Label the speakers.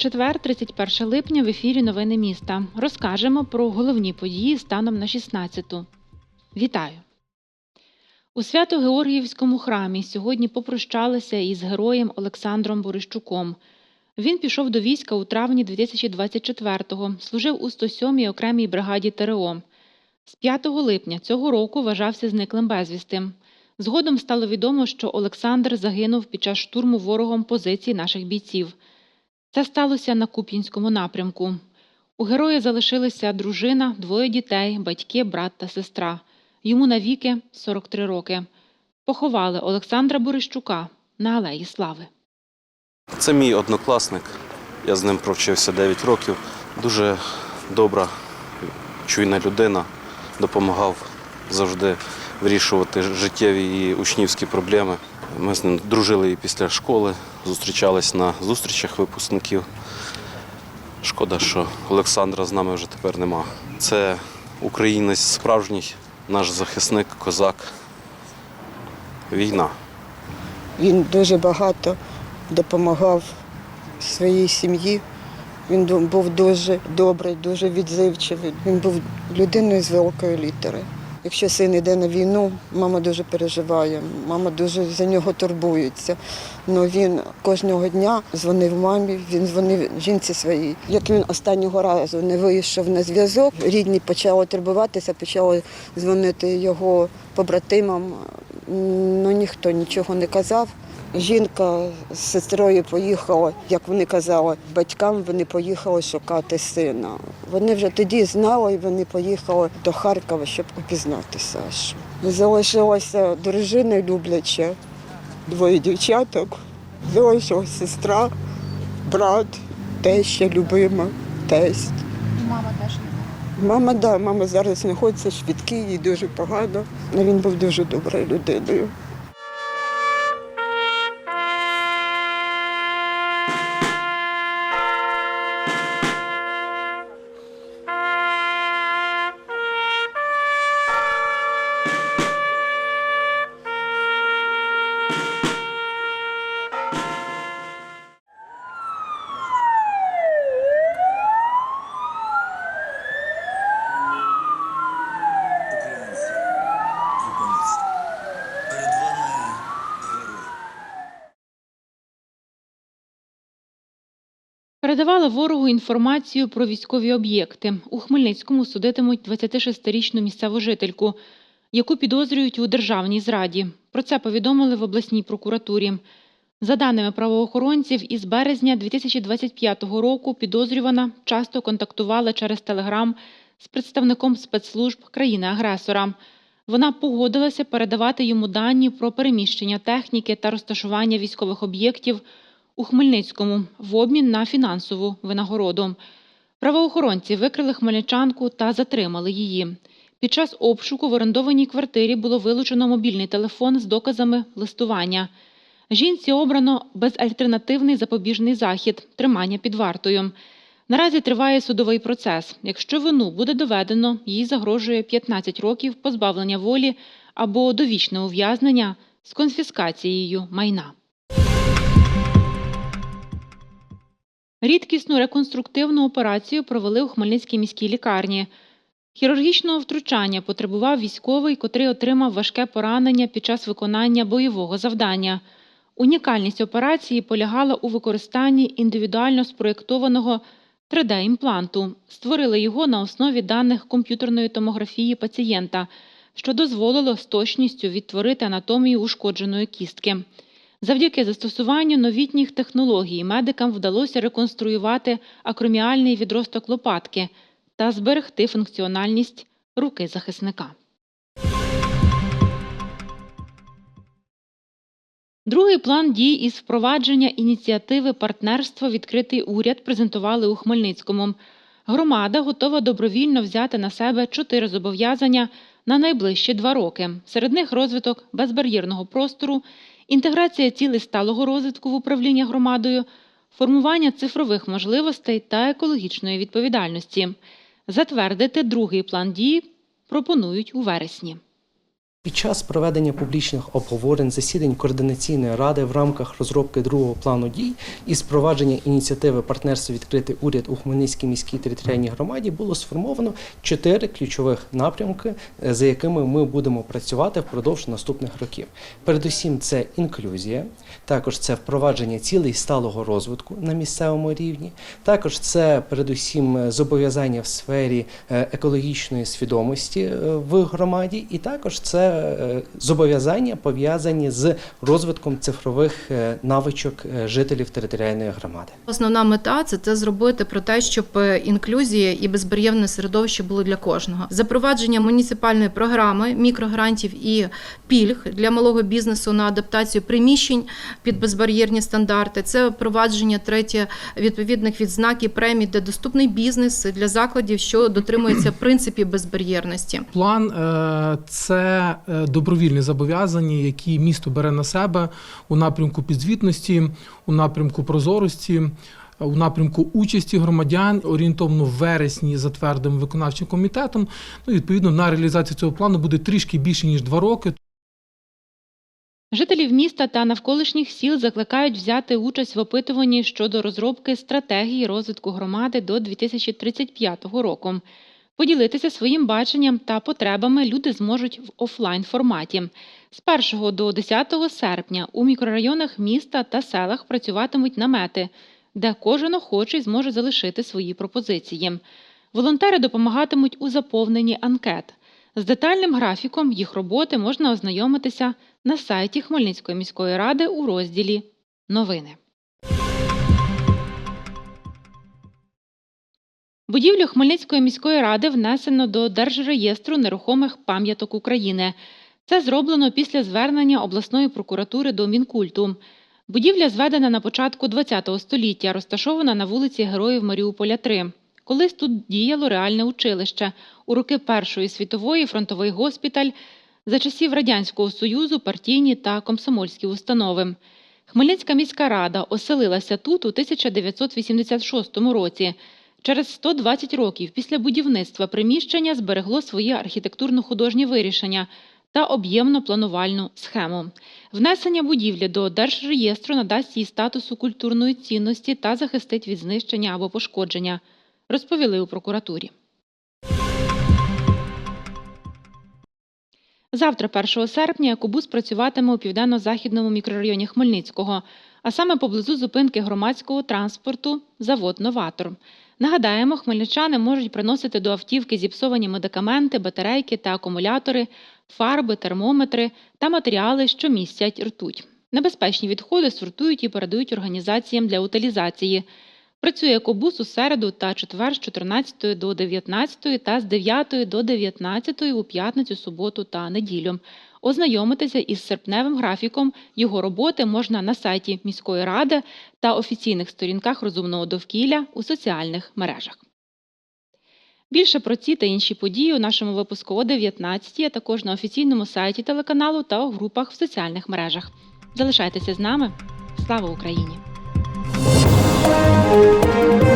Speaker 1: Четвер, 31 липня, в ефірі Новини міста. Розкажемо про головні події станом на 16-ту. Вітаю! У Свято-Георгіївському храмі сьогодні попрощалися із героєм Олександром Борищуком. Він пішов до війська у травні 2024-го, служив у 107-й окремій бригаді ТРО. З 5 липня цього року вважався зниклим безвісти. Згодом стало відомо, що Олександр загинув під час штурму ворогом позицій наших бійців. Це сталося на Куп'янському напрямку. У героя залишилися дружина, двоє дітей, батьки, брат та сестра. Йому навіки 43 роки. Поховали Олександра Борищука на Алеї Слави.
Speaker 2: Це мій однокласник. Я з ним провчився 9 років. Дуже добра, чуйна людина. Допомагав завжди вирішувати життєві і учнівські проблеми. Ми з ним дружили і після школи, зустрічались на зустрічах випускників. Шкода, що Олександра з нами вже тепер нема. Це українець справжній, наш захисник, козак. Війна.
Speaker 3: Він дуже багато допомагав своїй сім'ї. Він був дуже добрий, дуже відзивчивий. Він був людиною з великої літери. Якщо син йде на війну, мама дуже переживає, мама дуже за нього турбується. Но він кожного дня дзвонив мамі, він дзвонив жінці своїй. Як він останнього разу не вийшов на зв'язок, рідні почали турбуватися, почали дзвонити його побратимам. Ну ніхто нічого не казав. Жінка з сестрою поїхала, як вони казали, батькам вони поїхали шукати сина. Вони вже тоді знали, і вони поїхали до Харкова, щоб опізнати Сашу. Залишилася дружина любляча, двоє дівчаток, залишилася сестра, брат, теща любима, тесть.
Speaker 4: Мама теж не
Speaker 3: Мама, да, мама зараз знаходиться швидкі, їй дуже погано. але Він був дуже доброю людиною.
Speaker 1: Передавали ворогу інформацію про військові об'єкти. У Хмельницькому судитимуть 26-річну місцеву жительку, яку підозрюють у державній зраді. Про це повідомили в обласній прокуратурі. За даними правоохоронців, із березня 2025 року підозрювана часто контактувала через Телеграм з представником спецслужб країни-агресора. Вона погодилася передавати йому дані про переміщення техніки та розташування військових об'єктів у Хмельницькому в обмін на фінансову винагороду. Правоохоронці викрили хмельничанку та затримали її. Під час обшуку в орендованій квартирі було вилучено мобільний телефон з доказами листування. Жінці обрано безальтернативний запобіжний захід тримання під вартою. Наразі триває судовий процес. Якщо вину буде доведено, їй загрожує 15 років позбавлення волі або довічне ув'язнення з конфіскацією майна. Рідкісну реконструктивну операцію провели у Хмельницькій міській лікарні. Хірургічного втручання потребував військовий, котрий отримав важке поранення під час виконання бойового завдання. Унікальність операції полягала у використанні індивідуально спроєктованого 3D-імпланту. Створили його на основі даних комп'ютерної томографії пацієнта, що дозволило з точністю відтворити анатомію ушкодженої кістки. Завдяки застосуванню новітніх технологій медикам вдалося реконструювати акроміальний відросток лопатки та зберегти функціональність руки захисника. Другий план дій із впровадження ініціативи партнерство Відкритий уряд презентували у Хмельницькому. Громада готова добровільно взяти на себе чотири зобов'язання на найближчі два роки. Серед них розвиток безбар'єрного простору, інтеграція цілей сталого розвитку в управління громадою, формування цифрових можливостей та екологічної відповідальності. Затвердити другий план дій пропонують у вересні.
Speaker 5: Під час проведення публічних обговорень засідань координаційної ради в рамках розробки другого плану дій і спровадження ініціативи партнерство відкритий уряд у Хмельницькій міській територіальній громаді було сформовано чотири ключових напрямки, е, за якими ми будемо працювати впродовж наступних років. Передусім, це інклюзія, також це впровадження цілей сталого розвитку на місцевому рівні. Також це передусім е, зобов'язання в сфері е, екологічної свідомості в громаді, і також це зобов'язання пов'язані з розвитком цифрових е, навичок е, жителів територіальної громади.
Speaker 6: Основна мета це те зробити про те, щоб е, інклюзія і безбар'єрне середовище було для кожного. Запровадження муніципальної програми мікрогрантів і пільг для малого бізнесу на адаптацію приміщень під безбар'єрні стандарти. Це впровадження третє відповідних відзнак і премій, де доступний бізнес для закладів, що дотримуються принципів безбар'єрності.
Speaker 7: План е, це е, добровільні зобов'язання, які місто бере на себе у напрямку підзвітності, у напрямку прозорості. У напрямку участі громадян орієнтовно в вересні затвердимо виконавчим комітетом. Ну, відповідно, на реалізацію цього плану буде трішки більше ніж два роки.
Speaker 1: Жителів міста та навколишніх сіл закликають взяти участь в опитуванні щодо розробки стратегії розвитку громади до 2035 року. Поділитися своїм баченням та потребами люди зможуть в офлайн форматі. З 1 до 10 серпня у мікрорайонах міста та селах працюватимуть намети, де кожен охочий зможе залишити свої пропозиції. Волонтери допомагатимуть у заповненні анкет. З детальним графіком їх роботи можна ознайомитися на сайті Хмельницької міської ради у розділі Новини. Будівлю Хмельницької міської ради внесено до Держреєстру нерухомих пам'яток України. Це зроблено після звернення обласної прокуратури до Мінкульту. Будівля зведена на початку ХХ століття, розташована на вулиці Героїв Маріуполя 3. Колись тут діяло реальне училище. У роки Першої світової фронтовий госпіталь, за часів Радянського Союзу партійні та комсомольські установи. Хмельницька міська рада оселилася тут у 1986 році. Через 120 років після будівництва приміщення зберегло своє архітектурно-художнє вирішення та об'ємно-планувальну схему. Внесення будівлі до Держреєстру надасть їй статусу культурної цінності та захистить від знищення або пошкодження, розповіли у прокуратурі. Завтра, 1 серпня, екобус працюватиме у південно-західному мікрорайоні Хмельницького, а саме поблизу зупинки громадського транспорту завод Новатор. Нагадаємо, хмельничани можуть приносити до автівки зіпсовані медикаменти, батарейки та акумулятори, фарби, термометри та матеріали, що містять ртуть. Небезпечні відходи сортують і передають організаціям для утилізації. Працює екобус у середу та четвер з 14 до 19 та з 9 до 19 у п'ятницю, суботу та неділю. Ознайомитися із серпневим графіком його роботи можна на сайті міської ради та офіційних сторінках розумного довкілля у соціальних мережах. Більше про ці та інші події у нашому випуску о 19, а також на офіційному сайті телеканалу та у групах в соціальних мережах. Залишайтеся з нами. Слава Україні! Thank you.